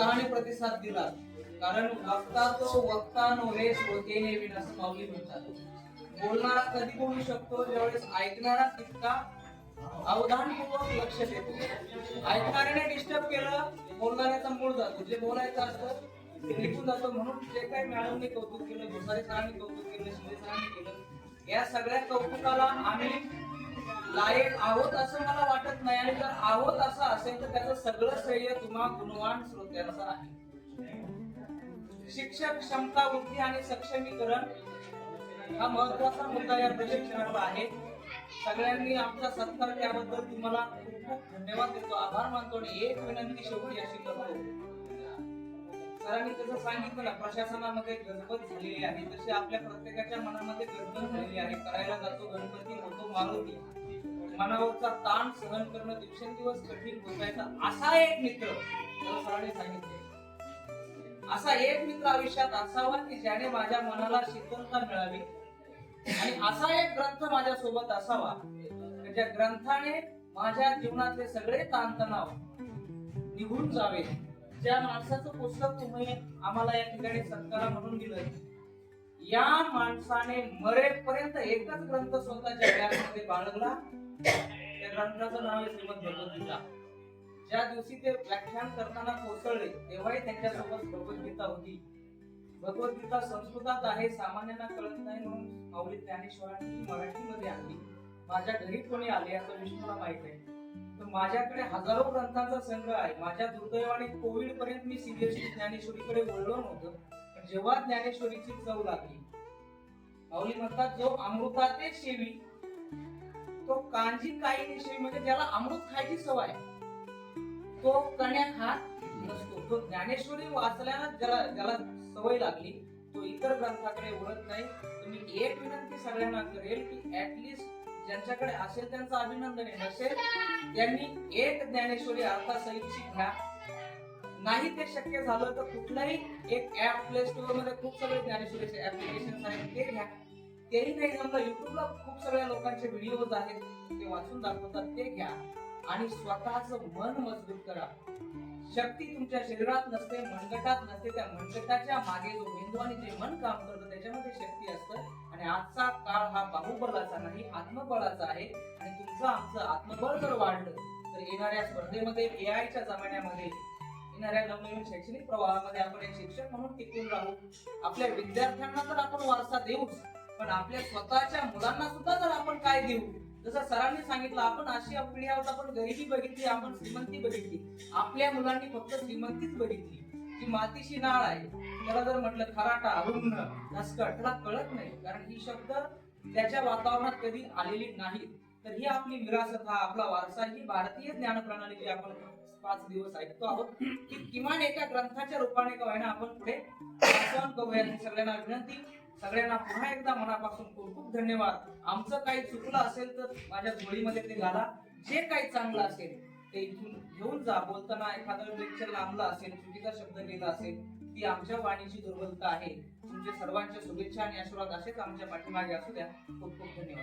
उत्साहाने प्रतिसाद दिला. कारण वक्ता तो वक्ता नव्हे श्रोतेने विनाश माऊली म्हणतात. बोलणारा कधी बोलू शकतो ज्यावेळेस ऐकणारा तितका अवधानपूर्वक लक्ष देतो. ऐकणाऱ्याने डिस्टर्ब केलं बोलणाऱ्याचा मूळ जातो. जे बोलायचं असतं ते निघून जातो. म्हणून जे काही मॅडमने कौतुक केलं भुसारे सरांनी कौतुक केलं शिंदे सरांनी केलं या सगळ्या कौतुकाला आम्ही लायक आहोत असं मला वाटत नाही आणि जर आहोत असं असेल तर त्याचं सगळं श्रेय तुम्हा गुणवान श्रोत्यांचं आहे. शिक्षक क्षमता वृद्धी आणि सक्षमीकरण हा महत्त्वाचा मुद्दा या प्रशिक्षणाचा आहे. सगळ्यांनी आमचा सत्कार त्याबद्दल तुम्हाला खूप खूप धन्यवाद देतो. आभार मानतो आणि एक विनंती शेवटी अशी करतो. सरांनी तसं सांगितलं ना प्रशासनामध्ये गजबज झालेली आहे. तशी आपल्या प्रत्येकाच्या मनामध्ये गजबज झालेली आहे. करायला जातो गणपती होतो मारुती. मनावरचा ताण सहन करणं दिवसेंदिवस कठीण होतायचा असा एक मित्र मला सरांनी सांगितले. असा एक मित्र आयुष्यात असावा की ज्याने माझ्या मनाला शीतलता मिळावी? आणि असा एक ग्रंथ माझ्या सोबत असावा ज्या ग्रंथाने माझ्या जीवनातले सगळे ताणतणाव निघून जावे ज्या माणसाचं पुस्तक तुम्ही आम्हाला या ठिकाणी सत्कारा म्हणून दिलं या माणसाने मरेपर्यंत एकच ग्रंथ स्वतःच्या व्यासमध्ये बाळगला. त्या ग्रंथाचं नाव आहे श्रीमद भगवद्गीता ज्या दिवशी ते व्याख्यान करताना कोसळले तेव्हाही त्यांच्यासोबत भगवद्गीता होती. भगवद्गीता संस्कृतात आहे सामान्यांना कळत नाही म्हणून माऊली ज्ञानेश्वरांनी मराठीमध्ये आणली. माझ्या घरी कोणी आले याचं विष्णूला माहीत आहे. तर माझ्याकडे हजारो ग्रंथांचा संग्रह आहे. माझ्या दुर्दैवाने कोविड पर्यंत मी सीबीएसई ज्ञानेश्वरीकडे वळलो नव्हतं. जेव्हा ज्ञानेश्वरीची चव लागली माऊली म्हणतात जो अमृताचे शेवी तो कांजी काही शेवी म्हणजे ज्याला अमृत खायची सवय आहे तो कण्या खात नसतो. तो ज्ञानेश्वरी वाचल्यानं ज्याला ज्याला सवय लागली तो इतर ग्रंथाकडे वळत नाही. तर मी एक विनंती सगळ्यांना करेल की ऍटलिस्ट ज्यांच्याकडे असेल त्यांचं अभिनंदन आहे नसेल त्यांनी एक ज्ञानेश्वरी अर्थासहितची घ्या नाही ते शक्य झालं तर कुठलाही एक ऍप प्ले स्टोअरमध्ये खूप सगळे ज्ञानेश्वरीचे ऍप्लिकेशन आहेत ते घ्या. तेही नाही जमलं. युट्यूबला खूप सगळ्या लोकांचे व्हिडिओज आहेत ते वाचून दाखवतात ते घ्या. आणि स्वतःच मन मजबूत करा. शक्ती तुमच्या शरीरात नसते मनगटात नसते त्या मनगटाच्या मागे जो मेंदू आणि जे मन काम करतं त्याच्यामध्ये शक्ती असतं. आणि आजचा काळ हा बाहुबलाचा नाही आत्मबळाचा आहे. आणि तुमचं आमचं आत्मबळ जर वाढलं तर येणाऱ्या स्पर्धेमध्ये AI च्या जमान्यामध्ये येणाऱ्या नवनवीन शैक्षणिक प्रवाहामध्ये आपण एक शिक्षक म्हणून टिकून राहू. आपल्या विद्यार्थ्यांना तर आपण वारसा देऊच पण आपल्या स्वतःच्या मुलांना सुद्धा जर आपण काय देऊ जसं सरांनी सांगितलं आपण अशी पिढी आहोत आपण गरिबी बघितली आपण श्रीमंती बघितली. आपल्या मुलांनी फक्त श्रीमंतीच बघितली. जी मातीशी नाळ आहे. त्याला जर म्हटलं खराटा अरुण नसकट त्याला कळत नाही. कारण ही शब्द त्याच्या वातावरणात कधी आलेली नाही तर ही आपली विरासत हा आपला वारसा ही भारतीय ज्ञान प्रणाली जी आपण पाच दिवस ऐकतो आहोत की किमान एका ग्रंथाच्या रूपाने का व्हायना आपण पुढे वाचन करूया. सगळ्यांना विनंती सगळ्यांना पुन्हा एकदा मनापासून खूप खूप धन्यवाद. आमचं काही चुकलं असेल तर माझ्या झोळीमध्ये ते घाला. जे काही चांगलं असेल ते इथून घेऊन जा. बोलताना एखादं लेक्चर लांबलं असेल चुकीचा शब्द लिहिला असेल ती आमच्या वाणीची दुर्बलता आहे. तुमच्या सर्वांच्या शुभेच्छा आणि आशीर्वाद असेच आमच्या पाठीमागे असू द्या. खूप खूप धन्यवाद.